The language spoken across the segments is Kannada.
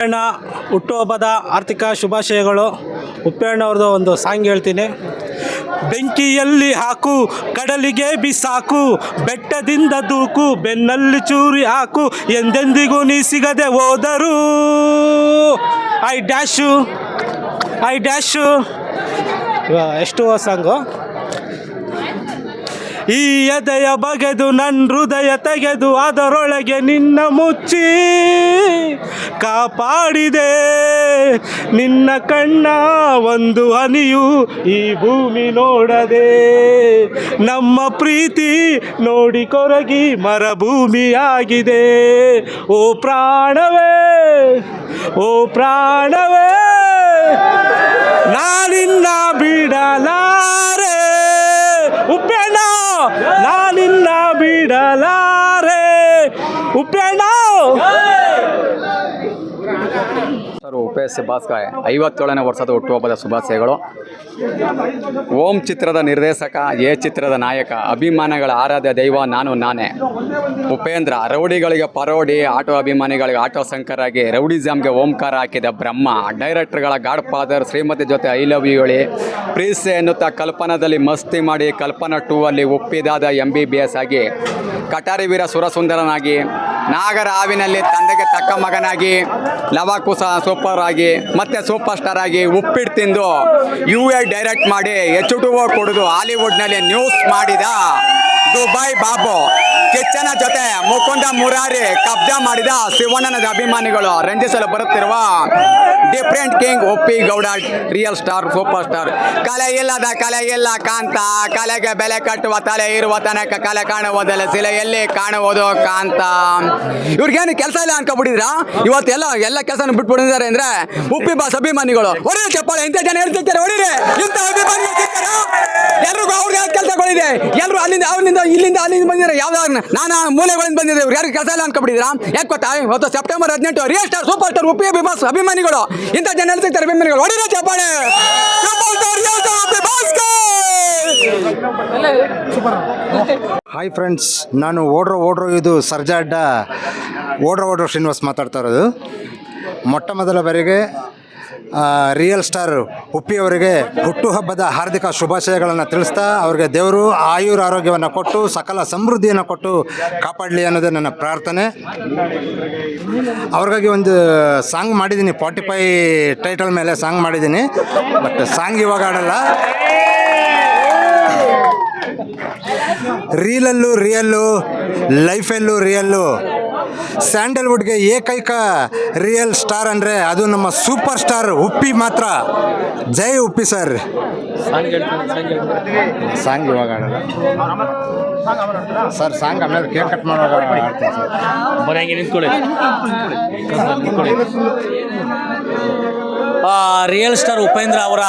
ಉಪ್ಪಣ್ಣ ಹುಟ್ಟುಹಬ್ಬದ ಆರ್ಥಿಕ ಶುಭಾಶಯಗಳು. ಉಪ್ಪೇಣ್ಣವ್ರದ್ದು ಒಂದು ಸಾಂಗ್ ಹೇಳ್ತೀನಿ. ಬೆಂಕಿಯಲ್ಲಿ ಹಾಕು, ಕಡಲಿಗೆ ಬಿಸಾಕು, ಬೆಟ್ಟದಿಂದ ದೂಕು, ಬೆನ್ನಲ್ಲಿ ಚೂರಿ ಹಾಕು, ಎಂದೆಂದಿಗೂ ನೀ ಸಿಗದೆ ಹೋದರು. I dash I dash. ಎಷ್ಟು ಸಾಂಗು? ಈ ಎದೆಯ ಬಗೆದು ನನ್ನ ಹೃದಯ ತೆಗೆದು ಅದರೊಳಗೆ ನಿನ್ನ ಮುಚ್ಚಿ ಕಾಪಾಡಿದೆ. ನಿನ್ನ ಕಣ್ಣ ಒಂದು ಹನಿಯು ಈ ಭೂಮಿ ನೋಡದೆ. ನಮ್ಮ ಪ್ರೀತಿ ನೋಡಿ ಕೊರಗಿ ಮರಭೂಮಿಯಾಗಿದೆ. ಓ ಪ್ರಾಣವೇ ಓ ಪ್ರಾಣವೇ, ನಾನಿನ್ನ ಬಿಡಲಾರೆ ಸರ್ ಉಪೇಶ್ ಭಾಸ್ಕರ್ ಐವತ್ತೇಳನೇ ವರ್ಷದ ಹುಟ್ಟುಹಬ್ಬದ ಶುಭಾಶಯಗಳು. ಓಂ ಚಿತ್ರದ ನಿರ್ದೇಶಕ, ಎ ಚಿತ್ರದ ನಾಯಕ, ಅಭಿಮಾನಿಗಳ ಆರಾಧ್ಯ ದೈವ, ನಾನು ನಾನೇ. ಉಪೇಂದ್ರ, ರೌಡಿಗಳಿಗೆ ಪರೋಡಿ, ಆಟೋ ಅಭಿಮಾನಿಗಳಿಗೆ ಆಟೋ ಶಂಕರಾಗಿ ರೌಡಿಸಮ್ಗೆ ಓಂಕಾರ ಹಾಕಿದ ಬ್ರಹ್ಮ, ಡೈರೆಕ್ಟರ್ಗಳ ಗಾಡ್ ಫಾದರ್ ಶ್ರೀಮತಿ ಜೊತೆ ಐ ಲವ್ ಯು ಹೇಳಿ. ಪ್ರೀಸೆ ಎನ್ನುತ್ತಾ ಕಲ್ಪನಾದಲ್ಲಿ ಮಸ್ತಿ ಮಾಡಿ ಕಲ್ಪನಾ ಟೂ ಅಲ್ಲಿ ಒಪ್ಪಿದಾದ ಎಂ ಬಿ ಬಿ ಎಸ್ ಆಗಿ ಕಟಾರಿ ವೀರ ಸುರಸುಂದರನಾಗಿ ನಾಗರ ಹಾವಿನಲ್ಲಿ ತಂದೆಗೆ ತಕ್ಕ ಮಗನಾಗಿ, ಲವಾಕುಸ ಸೂಪರ್ ಆಗಿ, ಮತ್ತೆ ಸೂಪರ್ ಸ್ಟಾರ್ ಆಗಿ ಉಪ್ಪಿಟ್ಟು ತಿಂದು ಯು ಎ ಡೈರೆಕ್ಟ್ ಮಾಡಿ ಎಚ್ ಟು ಓ ಕೊಡೋದು ಹಾಲಿವುಡ್ನಲ್ಲಿ ನ್ಯೂಸ್ ಮಾಡಿದ ದುಬೈ ಬಾಬು. ಕಿಚ್ಚನ ಜೊತೆ ಮುಕುಂದ ಮುರಾರಿ ಕಬ್ಜಾ ಮಾಡಿದ ಶಿವಣ್ಣನ ಅಭಿಮಾನಿಗಳು ರಂಜಿಸಲು ಬರುತ್ತಿರುವ ಡಿಫ್ರೆಂಟ್ ಕಿಂಗ್ ಒಪ್ಪಿ Gowda real star, super star. ಕಲೆ ಇಲ್ಲದ ಕಲೆ ಇಲ್ಲ ಕಾಂತ. ಕಲೆಗೆ ಬೆಲೆ ಕಟ್ಟುವ ತಲೆ ಇರುವ ತನಕ ಕಲೆ ಕಾಣುವುದಲ್ಲ, ಶಿಲೆಯಲ್ಲಿ ಕಾಣುವುದು ಕಾಂತ. ಇವ್ರಿಗೇನು ಕೆಲಸ ಇಲ್ಲ ಅನ್ಕೊಬಿಟ್ಟಿದ್ರಾ ಇವತ್ತೆಲ್ಲ ಎಲ್ಲ ಕೆಲಸನ ಬಿಟ್ಬಿಟ್ಟಿದ್ದಾರೆ ಅಂದ್ರೆ ಉಪ್ಪಿ ಬಾಸ್ ಅಭಿಮಾನಿಗಳು ಒಡೆಯ ಚಪ್ಪಾಳೆ, ಇಂಥ ಜನ ಇರ್ತಿರ್ತಾರೆ ಹೊಡಿರಿ, ಇಂಥ ಅಭಿಮಾನಿಗಳು? ಎಲ್ರಿಗೂ ಅವ್ರಿಗೆ ಯಾವ್ದು ಕೆಲಸಗಳಿದೆ ಎಲ್ಲರೂ ಅಲ್ಲಿಂದ ಅವ್ರಿಂದ ಇಲ್ಲಿಂದ ಅಲ್ಲಿಂದ ಬಂದಿದ್ದಾರೆ. ಯಾವ್ದಾದ್ರು ನಾನು ಮೂಲೆಗಳಿಂದ ಬಂದಿದ್ದೆ ಇವ್ರು ಯಾರಿಗೆ ಕೆಲಸ ಇಲ್ಲ ಅನ್ಕೊಂಡಿದ್ದೀರಾ ಯಾಕೆ ಗೊತ್ತಾ? ಇವತ್ತು ಸೆಪ್ಟೆಂಬರ್ ಹದಿನೆಂಟು real star super star Uppi ಅಭಿಮಾಸ್ ಅಭಿಮಾನಿಗಳು. ಇಂಥ ಜನ ಸಿಗ್ತಾರೆ ಅಭಿಮಾನಿಗಳು? ಒಡಿರ ಚಪ್ಪಾಳೆ! ಹಾಯ್ ಫ್ರೆಂಡ್ಸ್ ನಾನು ಓಡ್ರ ಓಡ್ರ ಇದು ಸರ್ಜಾ ಅಡ್ಡ ಓಡ್ರ ಓಡ್ರೋ ಶ್ರೀನಿವಾಸ್ ಮಾತಾಡ್ತಾ ಇರೋದು. ಮೊಟ್ಟ ಮೊದಲ ಬಾರಿಗೆ ರಿಯಲ್ ಸ್ಟಾರ್ ಉಪ್ಪಿಯವರಿಗೆ ಹುಟ್ಟುಹಬ್ಬದ ಹಾರ್ದಿಕ ಶುಭಾಶಯಗಳನ್ನು ತಿಳಿಸ್ತಾ ಅವರಿಗೆ ದೇವರು ಆಯುರ ಆರೋಗ್ಯವನ್ನು ಕೊಟ್ಟು ಸಕಲ ಸಮೃದ್ಧಿಯನ್ನು ಕೊಟ್ಟು ಕಾಪಾಡಲಿ ಅನ್ನೋದೇ ನನ್ನ ಪ್ರಾರ್ಥನೆ. ಅವ್ರಿಗಾಗಿ ಒಂದು ಸಾಂಗ್ ಮಾಡಿದ್ದೀನಿ ಫಾರ್ಟಿಫೈ ಟೈಟಲ್ ಮೇಲೆ ಸಾಂಗ್ ಮಾಡಿದ್ದೀನಿ. ಬಟ್ ಸಾಂಗ್ ಇವಾಗ ಆಡಲ್ಲ ರೀಲಲ್ಲೂ ರಿಯಲ್ಲು ಲೈಫಲ್ಲೂ ರಿಯಲ್ಲು ಸ್ಯಾಂಡಲ್ವುಡ್ಗೆ ಏಕೈಕ ರಿಯಲ್ ಸ್ಟಾರ್ ಅಂದರೆ ಅದು ನಮ್ಮ ಸೂಪರ್ ಸ್ಟಾರ್ ಉಪ್ಪಿ ಮಾತ್ರ. ಜೈ ಉಪ್ಪಿ ಸರ್. ಸಾಂಗ್ ಇವಾಗ ಆಡಲ್ಲ ಸರ್ ಸಾಂಗ್ ಆಮೇಲೆ ಕೇಕ್ ಕಟ್ ಮಾಡುವಾಗ ಆಡ್ತೀನಿ ಸರ್. ಬರಂಗೆ ನಿಂತ್ಕೊಳ್ಳಿ. ರಿಯಲ್ ಸ್ಟಾರ್ ಉಪೇಂದ್ರ ಅವರ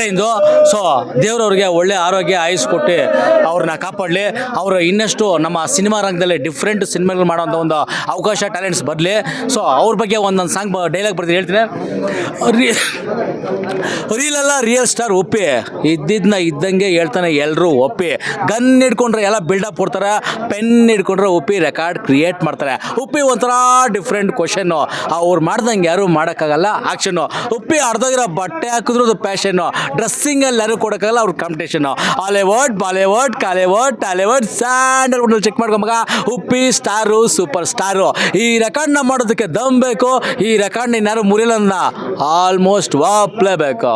ಇಂದು ಸೊ ದೇವ್ರವ್ರಿಗೆ ಒಳ್ಳೆ ಆರೋಗ್ಯ ಆಯುಸ್ ಕೊಟ್ಟು ಅವ್ರನ್ನ ಕಾಪಾಡಲಿ. ಅವರು ಇನ್ನಷ್ಟು ನಮ್ಮ ಸಿನಿಮಾ ರಂಗದಲ್ಲಿ ಡಿಫ್ರೆಂಟ್ ಸಿನಿಮಾಗಳು ಮಾಡೋಂಥ ಒಂದು ಅವಕಾಶ ಟ್ಯಾಲೆಂಟ್ಸ್ ಬರಲಿ. ಸೊ ಅವ್ರ ಬಗ್ಗೆ ಒಂದೊಂದು ಸಾಂಗ್ ಡೈಲಾಗ್ ಬರ್ತೀನಿ ಹೇಳ್ತೀನಿ. ರೀ- ಎಲ್ಲ ರಿಯಲ್ ಸ್ಟಾರ್ ಒಪ್ಪಿ. ಇದ್ದಿದ್ದನ್ನ ಇದ್ದಂಗೆ ಹೇಳ್ತಾನೆ ಎಲ್ಲರೂ ಒಪ್ಪಿ. ಗನ್ ಹಿಡ್ಕೊಂಡ್ರೆ ಎಲ್ಲ ಬಿಲ್ಡಪ್ ಕೊಡ್ತಾರೆ. ಪೆನ್ ಹಿಡ್ಕೊಂಡ್ರೆ ಉಪ್ಪಿ ರೆಕಾರ್ಡ್ ಕ್ರಿಯೇಟ್ ಮಾಡ್ತಾರೆ. ಉಪ್ಪಿ ಒಂಥರ ಡಿಫ್ರೆಂಟ್ ಕ್ವಶನ್ನು ಅವ್ರು ಮಾಡ್ದಂಗೆ ಯಾರು ಮಾಡೋಕ್ಕಾಗಲ್ಲ. ಆಕ್ಷನ್ನು ಉಪ್ಪಿ ಅರ್ಧೋಗಿರೋ ಬಟ್ಟೆ ಹಾಕಿದ್ರು ಅದು ಪ್ಯಾಷನ್ನು ಡ್ರೆಸ್ಸಿಂಗಲ್ಲಿ ಎಲ್ಲರೂ ಕೊಡೋಕ್ಕಾಗಲ್ಲ ಅವ್ರ competition Hollywood Bollywood Kollywood Tollywood Sandalwood check ಮಗ. ಉಪ್ಪಿ ಸ್ಟಾರು ಸೂಪರ್ ಸ್ಟಾರು ಈ ರೆಕಾರ್ಡ್ನ ಮಾಡೋದಕ್ಕೆ ದಮ್ ಬೇಕು. ಈ ರೆಕಾರ್ಡ್ನ ಇನ್ಯಾರು ಮುರಿಲ್ಲಂದ ಆಲ್ಮೋಸ್ಟ್ ವಾಪ್ಲೇಬೇಕು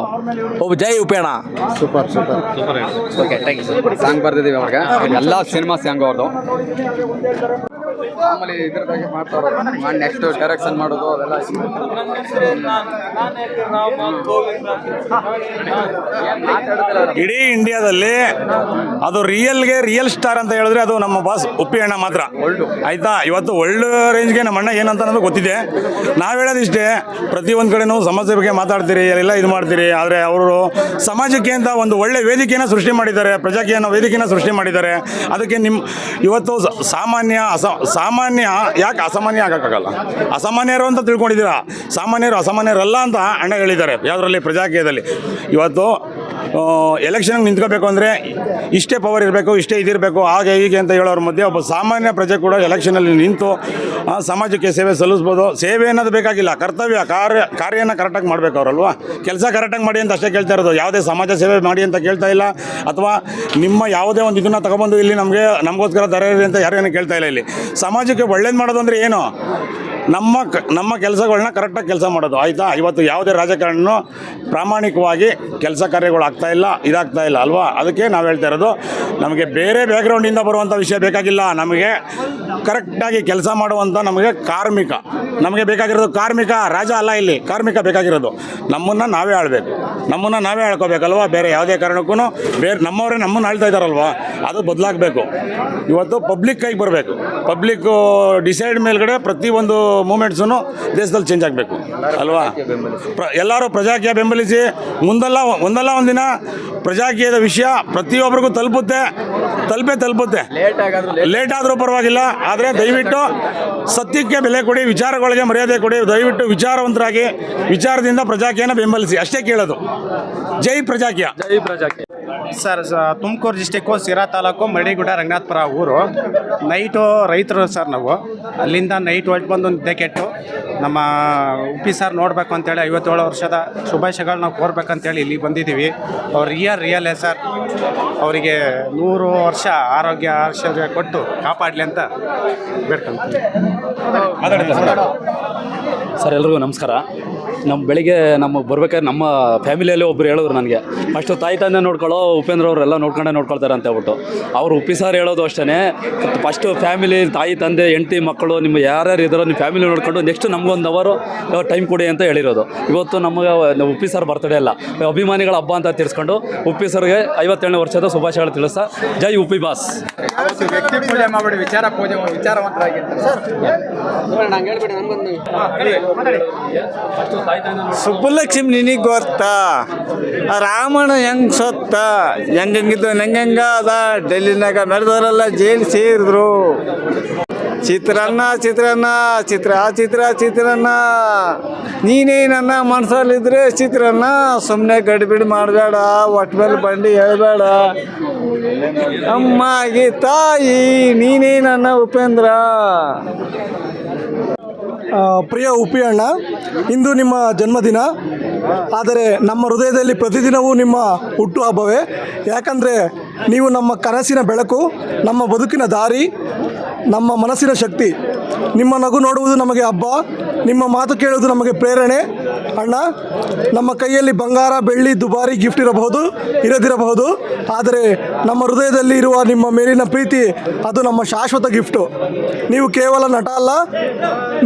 ಒಬ್ಬ ಜೈ ಉಪೇಣ super super okay thank you song ಬರ್ತಿದ್ದೀವಿ ಅವ್ರಿಗೆ. ಎಲ್ಲ ಸಿನಿಮಾ ಸಾಂಗ್ ಅವ್ರದ್ದು ಆಮೇಲೆ ಇದ್ರ ಮಾಡಿ ನೆಕ್ಸ್ಟ್ ಡೈರೆಕ್ಷನ್ ಮಾಡೋದು ಅದೆಲ್ಲ ಇಡೀ ಇಂಡಿಯಾದಲ್ಲಿ ಅದು ರಿಯಲ್ಗೆ ರಿಯಲ್ ಸ್ಟಾರ್ ಅಂತ ಹೇಳಿದ್ರೆ ಅದು ನಮ್ಮ ಬಾಸ್ ಉಪ್ಪಿ ಅಣ್ಣ ಮಾತ್ರ. ಆಯ್ತಾ? ಇವತ್ತು ಒಳ್ಳೆ ರೇಂಜ್ಗೆ ನಮ್ಮ ಅಣ್ಣ ಏನಂತ ಅನ್ನೋದು ಗೊತ್ತಿದೆ. ನಾವು ಹೇಳೋದಿಷ್ಟೇ ಪ್ರತಿಯೊಂದು ಕಡೆನೂ ಸಮಸ್ಯೆ ಬಗ್ಗೆ ಮಾತಾಡ್ತೀರಿ ಎಲ್ಲ ಇದು ಮಾಡ್ತೀರಿ ಆದರೆ ಅವರು ಸಮಾಜಕ್ಕೆ ಅಂತ ಒಂದು ಒಳ್ಳೆ ವೇದಿಕೆಯನ್ನು ಸೃಷ್ಟಿ ಮಾಡಿದ್ದಾರೆ ಪ್ರಜಾಕೀಯ ಅನ್ನೋ ವೇದಿಕೆಯನ್ನು ಸೃಷ್ಟಿ ಮಾಡಿದ್ದಾರೆ. ಅದಕ್ಕೆ ನಿಮ್ಮ ಇವತ್ತು ಸಾಮಾನ್ಯ ಅಸ ಸಾಮಾನ್ಯ, ಯಾಕೆ ಅಸಾಮಾನ್ಯ ಆಗೋಕ್ಕಾಗಲ್ಲ? ಅಸಾಮಾನ್ಯರು ಅಂತ ತಿಳ್ಕೊಂಡಿದ್ದೀರಾ? ಸಾಮಾನ್ಯರು ಅಸಾಮಾನ್ಯರಲ್ಲ ಅಂತ ಅಣ್ಣ ಹೇಳಿದ್ದಾರೆ, ಯಾವುದರಲ್ಲಿ? ಪ್ರಜಾಕೀಯದಲ್ಲಿ. ಇವತ್ತು ಎಲೆಕ್ಷನ್ಗೆ ನಿಂತ್ಕೋಬೇಕು ಅಂದರೆ ಇಷ್ಟೇ ಪವರ್ ಇರಬೇಕು, ಇಷ್ಟೇ ಇದಿರಬೇಕು ಹಾಗೆ ಹೀಗೆ ಅಂತ ಹೇಳೋರ ಮಧ್ಯೆ ಒಬ್ಬ ಸಾಮಾನ್ಯ ಪ್ರಜೆ ಕೂಡ ಎಲೆಕ್ಷನಲ್ಲಿ ನಿಂತು ಸಮಾಜಕ್ಕೆ ಸೇವೆ ಸಲ್ಲಿಸ್ಬೋದು. ಸೇವೆ ಅನ್ನೋದು ಬೇಕಾಗಿಲ್ಲ, ಕರ್ತವ್ಯ, ಕಾರ್ಯ, ಕಾರ್ಯನ ಕರೆಕ್ಟಾಗಿ ಮಾಡಬೇಕು ಅವರಲ್ವಾ ಕೆಲಸ ಕರೆಕ್ಟಾಗಿ ಮಾಡಿ ಅಂತ ಅಷ್ಟೇ ಕೇಳ್ತಾ ಇರೋದು. ಯಾವುದೇ ಸಮಾಜ ಸೇವೆ ಮಾಡಿ ಅಂತ ಕೇಳ್ತಾ ಇಲ್ಲ, ಅಥವಾ ನಿಮ್ಮ ಯಾವುದೇ ಒಂದು ಇದನ್ನು ತಗೊಬಂದು ಇಲ್ಲಿ ನಮಗೆ, ನಮಗೋಸ್ಕರ ದರ ಅಂತ ಯಾರೇನು ಕೇಳ್ತಾ ಇಲ್ಲ ಇಲ್ಲಿ. ಸಮಾಜಕ್ಕೆ ಒಳ್ಳೇದು ಮಾಡೋದು ಅಂದರೆ ಏನು? ನಮ್ಮ ನಮ್ಮ ಕೆಲಸಗಳನ್ನ ಕರೆಕ್ಟಾಗಿ ಕೆಲಸ ಮಾಡೋದು, ಆಯಿತಾ? ಇವತ್ತು ಯಾವುದೇ ರಾಜಕಾರಣನು ಪ್ರಾಮಾಣಿಕವಾಗಿ ಕೆಲಸ ಕಾರ್ಯಗಳು ಆಗ್ತಾ ಇಲ್ಲ, ಇದಾಗ್ತಾ ಇಲ್ಲ, ಅಲ್ವಾ? ಅದಕ್ಕೆ ನಾವು ಹೇಳ್ತಾ ಇರೋದು, ನಮಗೆ ಬೇರೆ ಬ್ಯಾಕ್ಗ್ರೌಂಡಿಂದ ಬರುವಂಥ ವಿಷಯ ಬೇಕಾಗಿಲ್ಲ. ನಮಗೆ ಕರೆಕ್ಟಾಗಿ ಕೆಲಸ ಮಾಡುವಂಥ ನಮಗೆ ಕಾರ್ಮಿಕ. ನಮಗೆ ಬೇಕಾಗಿರೋದು ಕಾರ್ಮಿಕ, ರಾಜ ಅಲ್ಲ ಇಲ್ಲಿ, ಕಾರ್ಮಿಕ ಬೇಕಾಗಿರೋದು. ನಮ್ಮನ್ನು ನಾವೇ ಆಳ್ಬೇಕು. ನಮ್ಮನ್ನು ನಾವೇ ಆಳ್ಕೋಬೇಕಲ್ವ? ಬೇರೆ ಯಾವುದೇ ಕಾರಣಕ್ಕೂ ಬೇರೆ, ನಮ್ಮವರೇ ನಮ್ಮನ್ನು ಆಳ್ತಾ ಇದ್ದಾರಲ್ವಾ? ಅದು ಬದಲಾಗಬೇಕು. ಇವತ್ತು ಪಬ್ಲಿಕ್ ಕೈಗೆ ಬರಬೇಕು. ಪಬ್ಲಿಕ್ಕು ಡಿಸೈಡ್ ಮೇಲ್ಗಡೆ ಪ್ರತಿಯೊಂದು ಮೂಮೆಂಟ್ಸೂ ದೇಶದಲ್ಲಿ ಚೇಂಜ್ ಆಗಬೇಕು ಅಲ್ವಾ? ಪ್ರ ಎಲ್ಲರೂ ಪ್ರಜಾಕೀಯ ಬೆಂಬಲಿಸಿ ಮುಂದಲ್ಲ ಒಂದಲ್ಲ ಒಂದಿನ ಪ್ರಜಾಕೀಯದ ವಿಷಯ ಪ್ರತಿಯೊಬ್ಬರಿಗೂ ತಲುಪುತ್ತೆ ತಲುಪೇ ತಲುಪುತ್ತೆ. ಲೇಟ್ ಆದರೂ ಪರವಾಗಿಲ್ಲ ಆದರೆ ದಯವಿಟ್ಟು ಸತ್ಯಕ್ಕೆ ಬೆಲೆ ಕೊಡಿ ವಿಚಾರಗಳಿಗೆ ಮರ್ಯಾದೆ ಕೊಡಿ ದಯವಿಟ್ಟು ವಿಚಾರವಂತರಾಗಿ ವಿಚಾರದಿಂದ ಪ್ರಜಾಕೀಯನ ಬೆಂಬಲಿಸಿ. ಅಷ್ಟೇ ಕೇಳೋದು. ಜೈ ಪ್ರಜಾಕೀಯ. ಜೈ ಪ್ರಜಾಕ್ಕೆ ಸರ್ ತುಮಕೂರು ಡಿಸ್ಟಿಕ್ಕು ಸಿರಾ ತಾಲೂಕು ಮಡಿಗುಡ ರಂಗನಾಥಪುರ ಊರು. ನೈಟು ರೈತರು ಸರ್ ನಾವು. ಅಲ್ಲಿಂದ ನೈಟ್ ಹೊರಟು ಬಂದು ನಿದ್ದೆ ಕೆಟ್ಟು ನಮ್ಮ ಉಪ್ಪಿ ಸರ್ ನೋಡಬೇಕು ಅಂತೇಳಿ ಐವತ್ತೇಳು ವರ್ಷದ ಶುಭಾಶಯಗಳು ನಾವು ಕೋರ್ಬೇಕಂತೇಳಿ ಇಲ್ಲಿ ಬಂದಿದ್ದೀವಿ. ಅವ್ರು ರಿಯಲ್ ರಿಯಲ್ ಸರ್. ಅವರಿಗೆ ನೂರು ವರ್ಷ ಆರೋಗ್ಯ ಆಶ್ಚರ್ಯ ಕೊಟ್ಟು ಕಾಪಾಡಲಿ ಅಂತ ಬೇಡ್ಕೊಂತೀವಿ. ಸರ್, ಎಲ್ರಿಗೂ ನಮಸ್ಕಾರ. ನಮ್ಮ ಬೆಳಿಗ್ಗೆ ನಮ್ಮ ಬರ್ಬೇಕಾದ್ರೆ ನಮ್ಮ ಫ್ಯಾಮಿಲಿಯಲ್ಲಿ ಒಬ್ರು ಹೇಳಿದ್ರು ನನಗೆ. ಫಸ್ಟು ತಾಯಿ ತಂದೆ ನೋಡ್ಕೊಳ್ಳೋ ಉಪೇಂದ್ರ ಅವರೆಲ್ಲ ನೋಡ್ಕೊಂಡೆ ನೋಡ್ಕೊಳ್ತಾರೆ ಅಂತ ಹೇಳ್ಬಿಟ್ಟು. ಅವ್ರು ಉಪ್ಪಿ ಸಾರ್ ಹೇಳೋದು ಅಷ್ಟೇ ಫಸ್ಟು ಫ್ಯಾಮಿಲಿ ತಾಯಿ ತಂದೆ ಹೆಂಡತಿ ಮಕ್ಕಳು ನಿಮ್ಮ ಯಾರ್ಯಾರು ಇದ್ದಾರೋ ನಿಮ್ಮ ಫ್ಯಾಮಿಲಿ ನೋಡ್ಕೊಂಡು ನೆಕ್ಸ್ಟ್ ನಮಗೊಂದು ಅವರು ಟೈಮ್ ಕೊಡಿ ಅಂತ ಹೇಳಿರೋದು. ಇವತ್ತು ನಮಗೆ ಉಪ್ಪಿ ಸರ್ ಬರ್ತಡೇ ಅಲ್ಲ. ಅಭಿಮಾನಿಗಳ ಹಬ್ಬ ಅಂತ ತಿಳಿಸ್ಕೊಂಡು ಉಪ್ಪಿ ಸರ್ಗೆ ಐವತ್ತೇಳನೇ ವರ್ಷದ ಶುಭಾಶಯಗಳು ತಿಳಿಸ ಜೈ ಉಪ್ಪಿ ಬಾಸ್. ವ್ಯಕ್ತಿ ಪೂಜೆ ಮಾಡಿ ವಿಚಾರ ಪೂಜೆ ವಿಚಾರವಂತರಾಗಿ ಸುಬ್ಬಲಕ್ಷ್ಮಿ ನಿನಗೆ ಗೊತ್ತಾ? ರಾಮಣ್ಣ ಹೆಂಗ್ ಸತ್ತ? ಹೆಂಗಿದ್ದು? ಹೆಂಗ ಅದ ಡೆಲ್ಲಿನಾಗ ಮೆರೆದವರೆಲ್ಲ ಜೈಲ್ ಸೇರಿದ್ರು. ಚಿತ್ರಾನ್ನ ಚಿತ್ರಾನ್ನ, ಚಿತ್ರ ಚಿತ್ರ, ಚಿತ್ರಾನ್ನ. ನೀನೇ ನನ್ನ ಮನಸ್ಸಲ್ಲಿದ್ರೆ ಚಿತ್ರಾನ್ನ. ಸುಮ್ಮನೆ ಗಡಿಬಿಡಿ ಮಾಡಬೇಡ ಒಟ್ಟು ಮೇಲೆ ಬಂಡಿ ಹೇಳ್ಬೇಡ. ಅಮ್ಮಾಗಿ ತಾಯಿ, ನೀನೇ ನನ್ನ ಉಪೇಂದ್ರ. ಪ್ರಿಯ ಉಪಿ ಅಣ್ಣ, ಇಂದು ನಿಮ್ಮ ಜನ್ಮದಿನ. ಆದರೆ ನಮ್ಮ ಹೃದಯದಲ್ಲಿ ಪ್ರತಿದಿನವೂ ನಿಮ್ಮ ಹುಟ್ಟು ಹಬ್ಬವೇ. ಯಾಕಂದರೆ ನೀವು ನಮ್ಮ ಕನಸಿನ ಬೆಳಕು, ನಮ್ಮ ಬದುಕಿನ ದಾರಿ, ನಮ್ಮ ಮನಸ್ಸಿನ ಶಕ್ತಿ. ನಿಮ್ಮ ನಗು ನೋಡುವುದು ನಮಗೆ ಹಬ್ಬ, ನಿಮ್ಮ ಮಾತು ಕೇಳುವುದು ನಮಗೆ ಪ್ರೇರಣೆ. ಅಣ್ಣ, ನಮ್ಮ ಕೈಯಲ್ಲಿ ಬಂಗಾರ, ಬೆಳ್ಳಿ, ದುಬಾರಿ ಗಿಫ್ಟ್ ಇರಬಹುದು, ಇರದಿರಬಹುದು, ಆದರೆ ನಮ್ಮ ಹೃದಯದಲ್ಲಿ ಇರುವ ನಿಮ್ಮ ಮೇಲಿನ ಪ್ರೀತಿ, ಅದು ನಮ್ಮ ಶಾಶ್ವತ ಗಿಫ್ಟು ನೀವು ಕೇವಲ ನಟ ಅಲ್ಲ,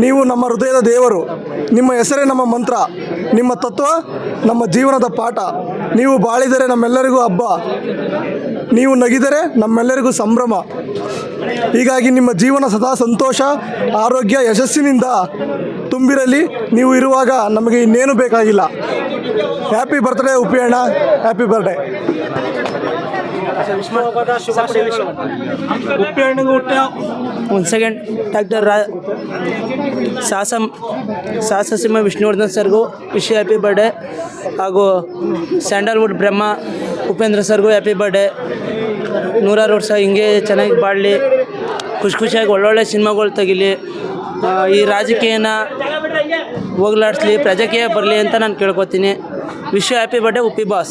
ನೀವು ನಮ್ಮ ಹೃದಯದ ದೇವರು. ನಿಮ್ಮ ಹೆಸರೇ ನಮ್ಮ ಮಂತ್ರ, ನಿಮ್ಮ ತತ್ವ ನಮ್ಮ ಜೀವನದ ಪಾಠ. ನೀವು ಬಾಳಿದರೆ ನಮ್ಮೆಲ್ಲರಿಗೂ ಹಬ್ಬ, ನೀವು ನಗಿದರೆ ನಮ್ಮೆಲ್ಲರಿಗೂ ಸಂಭ್ರಮ. ಹೀಗಾಗಿ ನಿಮ್ಮ ಜೀವನ ಸದಾ ಸಂತೋಷ ಆರೋಗ್ಯ ಯಶಸ್ಸಿನಿಂದ ತುಂಬಿರಲಿ. ನೀವು ಇರುವಾಗ ನಮಗೆ ಇನ್ನೇನು ಬೇಕಾಗಿಲ್ಲ. ಹ್ಯಾಪಿ ಬರ್ತ್ಡೇ ಉಪ್ಪಿಯಣ್ಣ. ಹ್ಯಾಪಿ ಬರ್ಡೇ ಒಂದು ಸೆಕೆಂಡ್ ಡಾಕ್ಟರ್ ರಾ ಸಾಸ ಸಾಹಸಸಿಂಹ ವಿಷ್ಣುವರ್ಧನ್ ಸರ್ಗೂ ವಿಶ್ ಹ್ಯಾಪಿ ಬರ್ಡೇ ಹಾಗೂ ಸ್ಯಾಂಡಲ್ವುಡ್ ಬ್ರಹ್ಮ ಉಪೇಂದ್ರ ಸರ್ಗೂ ಹ್ಯಾಪಿ ಬರ್ಡೇ ನೂರಾರು ವರ್ಷ ಹಿಂಗೆ ಚೆನ್ನಾಗಿ ಬಾಳಲಿ. ಖುಷಿ ಖುಷಿಯಾಗಿ ಒಳ್ಳೊಳ್ಳೆ ಸಿನಿಮಾಗಳು ತೆಗಿಲಿ. ಈ ರಾಜಕೀಯನ ಹೋಗ್ಲಾಡ್ಸ್ಲಿ, ಪ್ರಜಕೀಯ ಬರಲಿ ಅಂತ ನಾನು ಕೇಳ್ಕೊತೀನಿ. Wish happy birthday Uppi boss